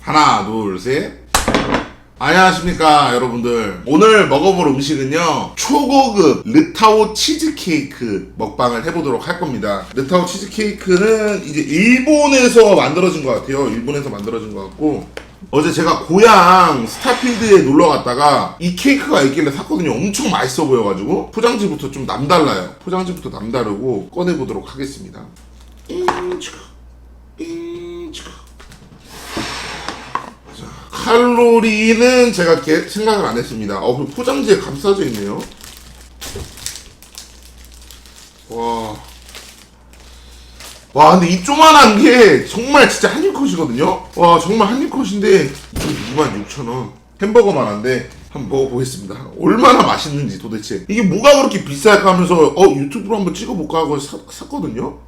하나, 둘, 셋. 안녕하십니까, 여러분들. 오늘 먹어볼 음식은요, 초고급 르타오 치즈케이크 먹방을 해보도록 할 겁니다. 르타오 치즈케이크는 이제 일본에서 만들어진 것 같아요. 일본에서 만들어진 것 같고, 어제 제가 고향 스타필드에 놀러 갔다가 이 케이크가 있길래 샀거든요. 엄청 맛있어 보여가지고, 포장지부터 좀 남달라요. 포장지부터 남다르고, 꺼내보도록 하겠습니다. 인치카, 인 치카. 칼로리는 제가 이렇게 생각을 안 했습니다. 어, 포장지에 감싸져 있네요. 와. 와, 근데 이 조만한 게 정말 진짜 한입 컷이거든요? 와, 정말 한입 컷인데, 26,000원. 햄버거만 한데, 한번 먹어보겠습니다. 얼마나 맛있는지 도대체. 이게 뭐가 그렇게 비쌀까 하면서, 어, 유튜브로 한번 찍어볼까 하고 사- 샀거든요?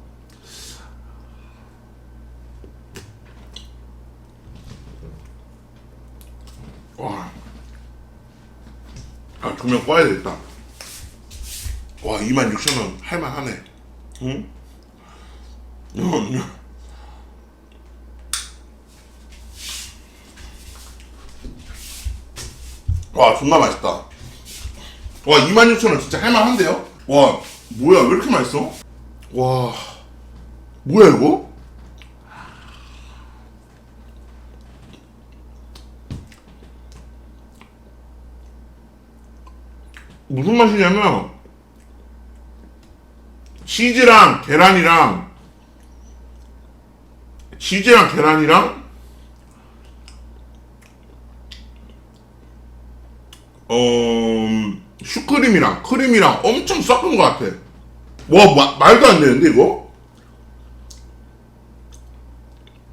와. 아, 조명 꺼야 되겠다. 와, 26,000원 할만하네. 응? 응. 와, 존나 맛있다. 와, 26,000원 진짜 할만한데요? 와, 뭐야, 왜 이렇게 맛있어? 와, 뭐야, 이거? 무슨 맛이냐면 치즈랑 계란이랑 치즈랑 계란이랑 어 슈크림이랑 크림이랑 엄청 섞은 것 같아. 와 마- 말도 안 되는데 이거?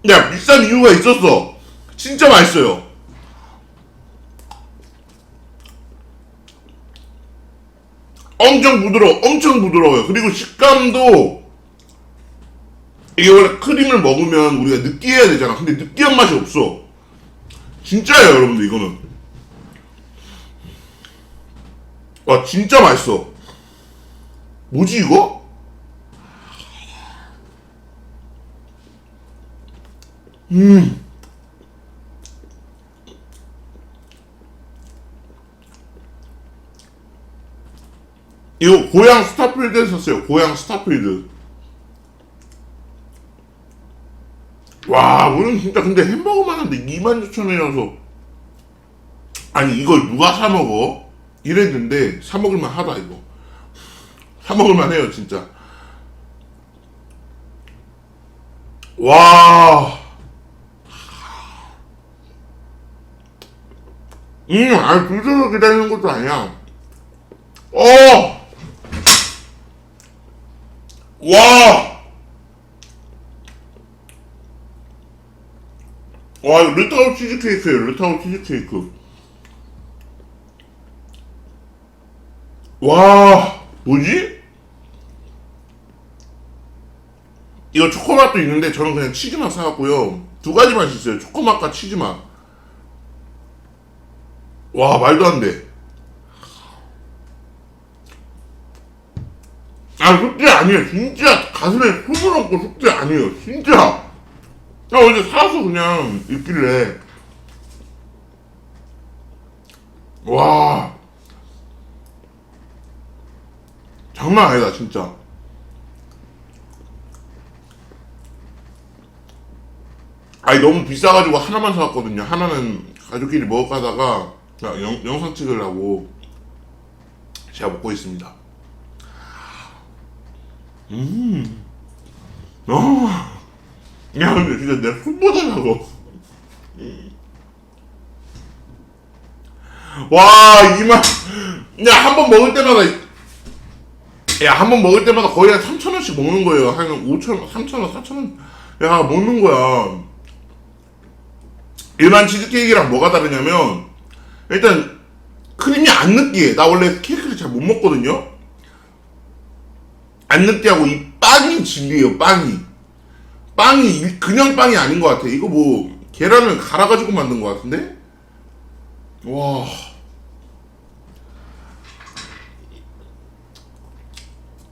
야 비싼 이유가 있었어. 진짜 맛있어요. 엄청 부드러워, 엄청 부드러워요. 그리고 식감도 이게 원래 크림을 먹으면 우리가 느끼해야 되잖아. 근데 느끼한 맛이 없어. 진짜예요, 여러분들 이거는. 와, 진짜 맛있어. 뭐지 이거? 음. 이거 고향 스타필드에서 샀어요. 고향 스타필드. 와, 오늘 진짜 근데 햄버거만 한데 26,000원이라서 아니 이걸 누가 사 먹어? 이랬는데 사 먹을만 하다 이거. 사 먹을만 해요, 진짜. 와. 음, 아니, 줄서서 기다리는 것도 아니야. 어! 와! 와, 르타우 치즈케이크예요, 르타우 치즈케이크. 와, 뭐지? 이거 초코맛도 있는데 저는 그냥 치즈맛 사갖고요. 두 가지 맛이 있어요. 초코맛과 치즈맛. 와, 말도 안 돼. 아, 아니에요. 진짜 가슴에 숨을 얹고 숙제 아니에요. 진짜. 나 어제 사서 그냥 있길래. 와. 장난 아니다, 진짜. 아니, 너무 비싸가지고 하나만 사왔거든요. 하나는 가족끼리 먹어가다가 영상 찍으려고 제가 먹고 있습니다. 음. 어. 야, 근데 진짜 내 손보다 나고. 와, 이만. 야, 한 번 먹을 때마다. 야, 한 번 먹을 때마다 거의 한 3,000원씩 먹는 거예요. 한 5,000원, 3,000원, 4,000원. 야, 먹는 거야. 일반 치즈케이크랑 뭐가 다르냐면, 일단, 크림이 안 느끼해. 나 원래 케이크를 잘 못 먹거든요? 안늑대하고 이 빵이 진리예요 빵이. 빵이 그냥 빵이 아닌 것 같아. 이거 뭐 계란을 갈아가지고 만든 것 같은데? 와.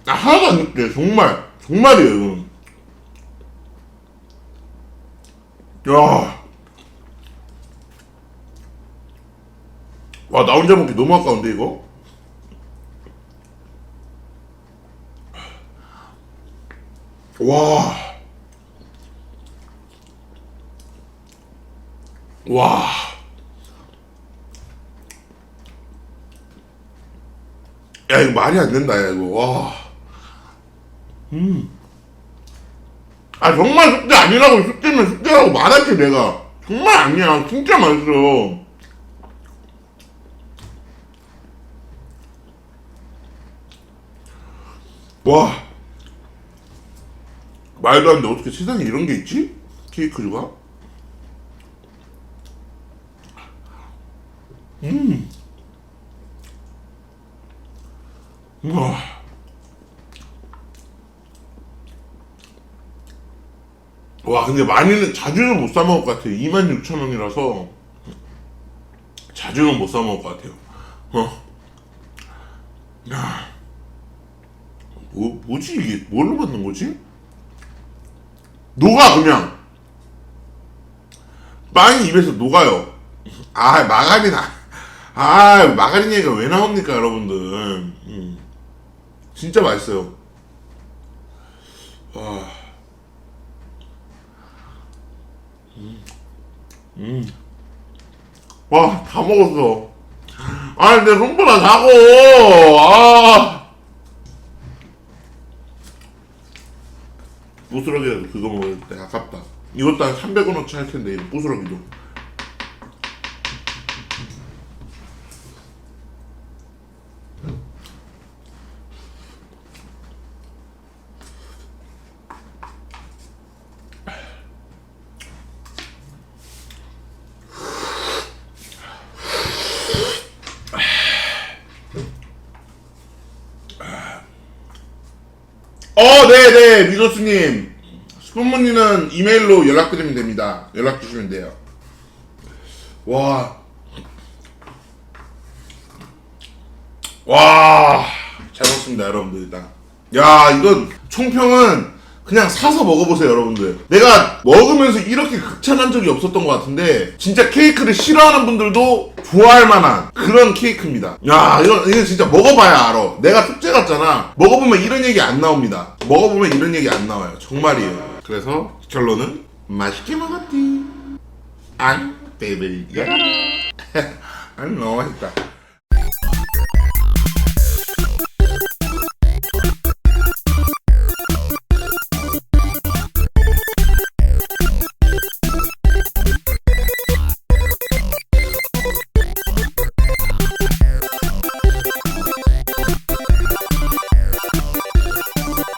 아, 하나도 안 늦게 정말 정말이에요 야. 와, 나 혼자 먹기 너무 아까운데, 이거? 와. 와. 야, 이거 말이 안 된다, 야, 이거. 와. 음. 아, 정말 숙제 아니라고, 숙제면 숙제라고 말할게, 내가. 정말 아니야. 진짜 맛있어. 와. 말도 안 돼. 어떻게 세상에 이런 게 있지? 케이크류가? 음. 우와. 와, 근데 많이는, 자주는 못 사 먹을 것 같아요. 26,000원이라서. 자주는 못 사 먹을 것 같아요. 어. 야. 뭐, 뭐지, 이게? 뭘로 만든 거지? 녹아, 그냥. 빵이 입에서 녹아요. 아, 마가린, 아, 아, 마가린 얘기가 왜 나옵니까, 여러분들. 음. 진짜 맛있어요. 와. 음. 와, 다 먹었어. 아, 내 손보다 작어. 아. 부스러기라도 그거 먹을 때 아깝다. 이것도 한 300원어치 할 텐데, 이 부스러기도. 어, 네네, 미도스님. 스푼문니는 이메일로 연락드리면 됩니다. 연락 주시면 돼요. 와. 와. 잘 먹습니다, 여러분들, 일단. 야, 이건, 총평은 그냥 사서 먹어보세요, 여러분들. 내가 먹으면서 이렇게 극찬한 적이 없었던 것 같은데, 진짜 케이크를 싫어하는 분들도 좋아할 만한 그런 케이크입니다. 야, 이거, 이거 진짜 먹어봐야 알아. 내가 숙제 같잖아. 먹어보면 이런 얘기 안 나옵니다. 먹어보면 이런 얘기 안 나와요. 정말이에요. 그래서 결론은 맛있게 먹었디. 안, 베이비. 열어라. 아니, 너무 맛있다.